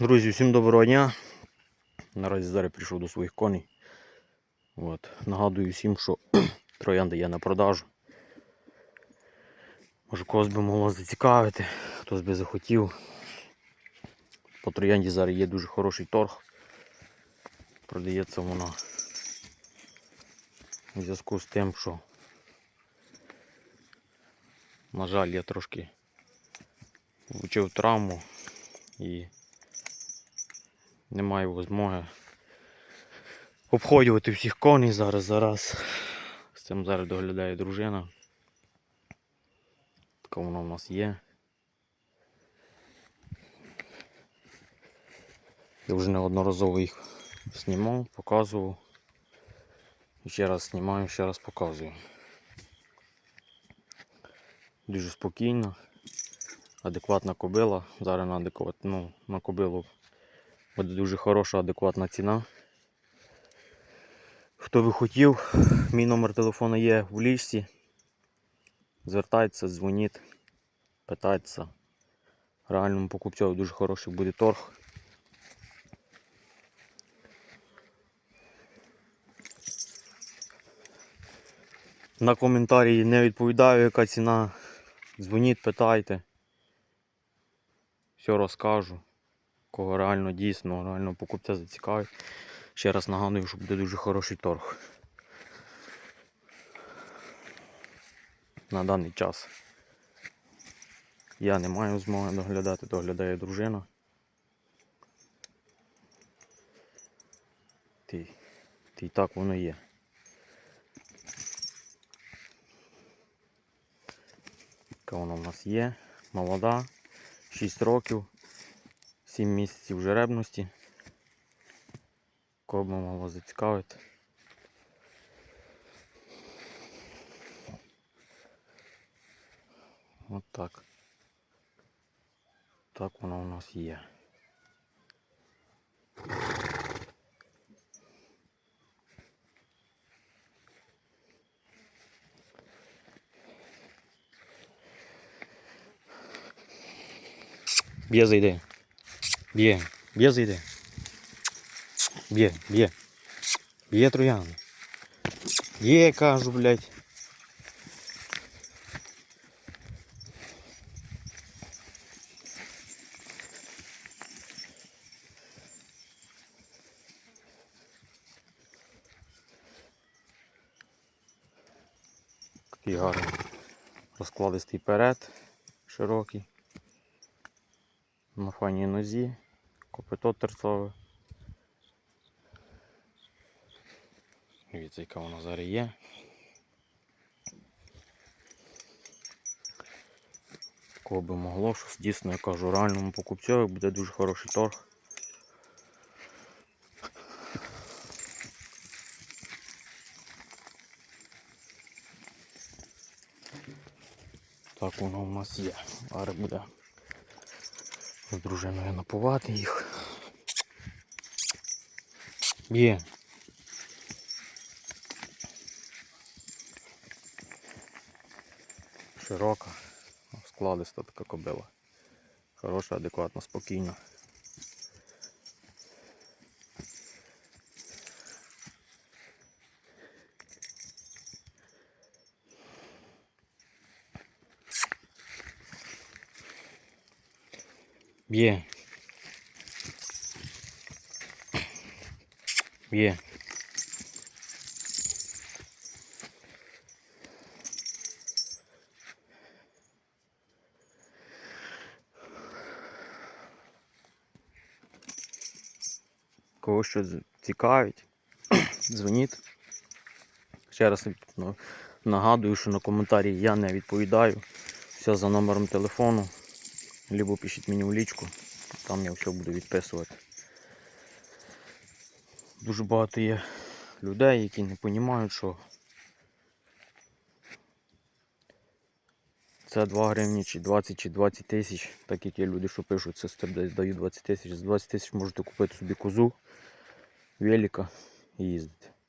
Друзі, всім доброго дня. Наразі зараз прийшов до своїх коней. От. Нагадую всім, що троянди є на продажу. Може когось би могло зацікавити, хтось би захотів. По троянді зараз є дуже хороший торг. Продається вона у зв'язку з тим, що, на жаль, я трошки влучив травму і не маю змоги обходювати всіх коней зараз. Зараз з цим зараз доглядає дружина. Така вона в нас є. Я вже неодноразово їх знімав, показував. Ще раз знімаю, ще раз показую. Дуже спокійно, адекватна кобила. Зараз на адекват, ну, на кобилу буде дуже хороша, адекватна ціна. Хто би хотів, мій номер телефону є в лічці. Звертайтеся, дзвоніть, питайтеся. Реальному покупцю дуже хороший буде торг. На коментарі не відповідаю, яка ціна. Дзвоніть, питайте. Все розкажу. Кого реально дійсно, реально покупця зацікавить. Ще раз нагадую, що буде дуже хороший торг. На даний час. Я не маю змоги доглядати, доглядає дружина. Ти, ти так воно є. Яка вона в нас є? Молода, 6 років, 7 місяців жеребності. Кого б могло зацікавити. От так. Так воно у нас є. Б'є зайде. Б'є. Б'є зайде. Б'є, б'є. Б'є троян. Є, кажу, блядь. Такий гарний розкладистий перед, широкий. На файній нозі, копито терцове. Дивіться, яка вона зараз є. Кого би могло, що дійсно я кажу, реальному покупцю буде дуже хороший торг. Так воно у нас є. Зараз буде з дружиною напувати їх. Є. Широка, складиста така кобила. Хороша, адекватна, спокійна. Б'є. Б'є. Кого що цікавить, дзвоніть. Ще раз нагадую, що на коментарі я не відповідаю. Все за номером телефону. Либо пишіть мені в лічку, там я все буду відписувати. Дуже багато є людей, які не розуміють, що це 2 гривні чи 20 чи 20 тисяч, так як є люди, що пишуть, це десь даю 20 тисяч. За 20 тисяч можете купити собі козу, велика і їздити.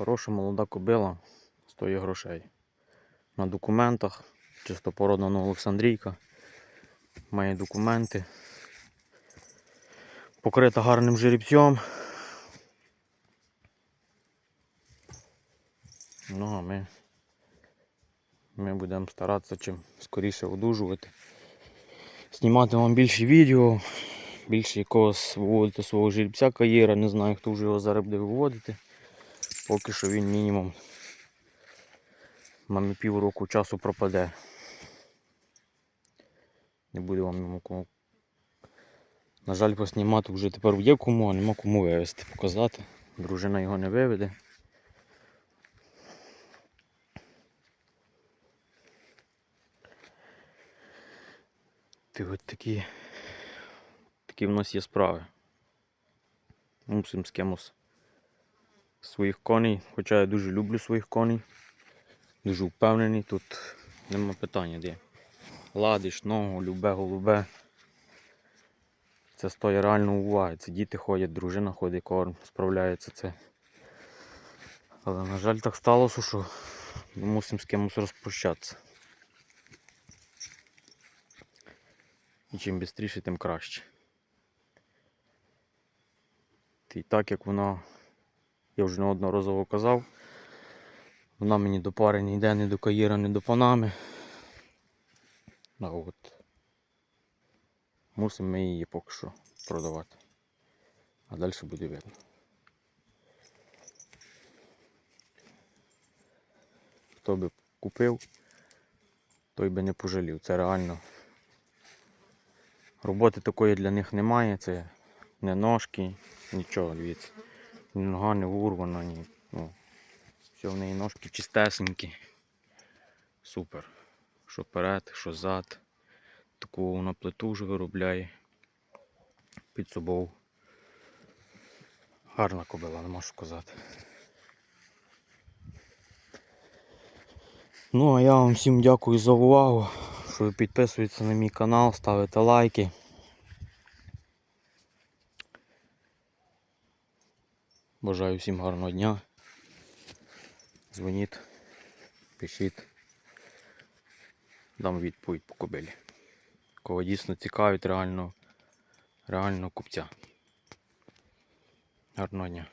Хороша молода кобила стоїть грошей. на документах. Чистопородна Олександрійка. Має документи. Покрита гарним жеребцем. Ну, а ми, ми будемо старатися чим скоріше одужувати. Знімати вам більше відео, більше якогось виводити свого жеребця кар'єра. Не знаю, хто вже його зараз буде виводити. Поки що він мінімум на півроку часу пропаде. Не буде вам йому кому. На жаль, поснімати вже тепер є кому, а нема кому вивезти, показати. Дружина його не виведе. Ти от такі, такі в нас є справи. Мусимо з кимось своїх коней, хоча я дуже люблю своїх коней. Дуже впевнений, тут нема питання де. Ладиш, ногу, любе, голубе. Це стоїть реально уваги. Це діти ходять, дружина ходить, корм, справляється це. Але на жаль так сталося, що ми мусимо з кимось розпрощатися. І чим швидше, тим краще. І так як вона, я вже неодноразово казав, вона мені до пари не йде ні до Каїра, ні до Панами. А от. Мусимо ми її поки що продавати. А далі буде видно. Хто би купив, той би не пожалів. Це реально. Роботи такої для них немає, це не ножки, нічого, дивіться. Нога не урвана, ні. Ну, все в неї ножки чистесенькі. Супер. Що перед, що зад. Таку вона плиту вже виробляє. Під собою. Гарна кобила, не можу казати. Ну а я вам всім дякую за увагу, що ви підписуєтеся на мій канал, ставите лайки. Бажаю всім гарного дня. Дзвоніть, пишіть. Дам відповідь по кобилі. Кого дійсно цікавить реально, реально купця. Гарного дня.